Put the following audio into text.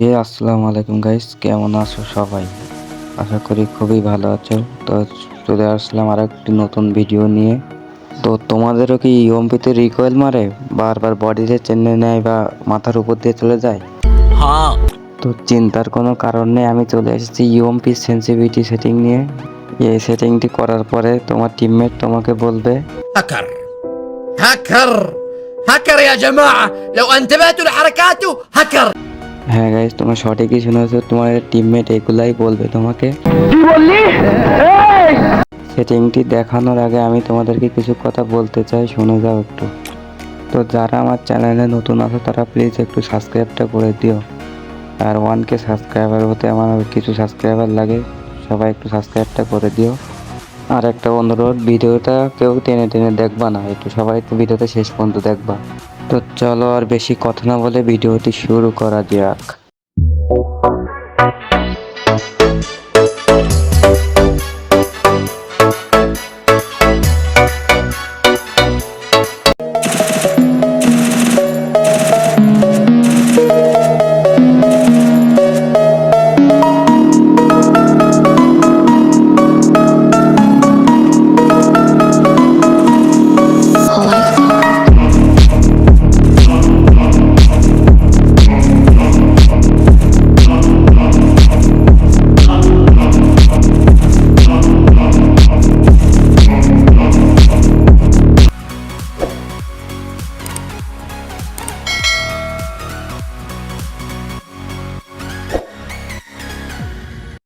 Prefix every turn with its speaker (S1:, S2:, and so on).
S1: এ আসসালামু আলাইকুম গাইস কেমন আছো সবাই? আশা করি খুবই ভালো আছো। তো চলে আসলাম আর একটি নতুন ভিডিও নিয়ে। তো তোমাদেরও কি ইএমপিতে রিকোয়েল মারে? বারবার বডিতে চেনে নেয় বা মাথার উপর দিয়ে চলে যায়? তো চিন্তার কোনো কারণ নেই আমি চলে এসেছি ইএমপি সেন্সিভিটি সেটিং নিয়ে। এই সেটিংটি করার পরে তোমার টিমমেট তোমাকে বলবে
S2: হ্যাকার হ্যাকার হ্যাকার ইয়া জামাআ লাউ আনতাবাতু হারকাতু হ্যাকার
S1: হ্যাঁ গাইস তোমার সঠিকই শুনেছো তোমার টিমমেট এগুলাই বলবে তোমাকে। কি বললি? সেটিংটি দেখানোর আগে আমি তোমাদেরকে কিছু কথা বলতে চাই শুনে যাও একটু। তো যারা আমার চ্যানেলে নতুন আছে তারা প্লিজ একটু সাবস্ক্রাইবটা করে দিও। আর ওয়ানকে সাবস্ক্রাইবার হতে আমার কিছু সাবস্ক্রাইবার লাগে সবাই একটু সাবস্ক্রাইবটা করে দিও। আর একটা অনুরোধ ভিডিওটা কেউ টেনে টেনে দেখবা না একটু সবাই একটু ভিডিওটা শেষ পর্যন্ত দেখবা। তো চলো আর বেশি কথা না বলে ভিডিওটি শুরু করা যাক।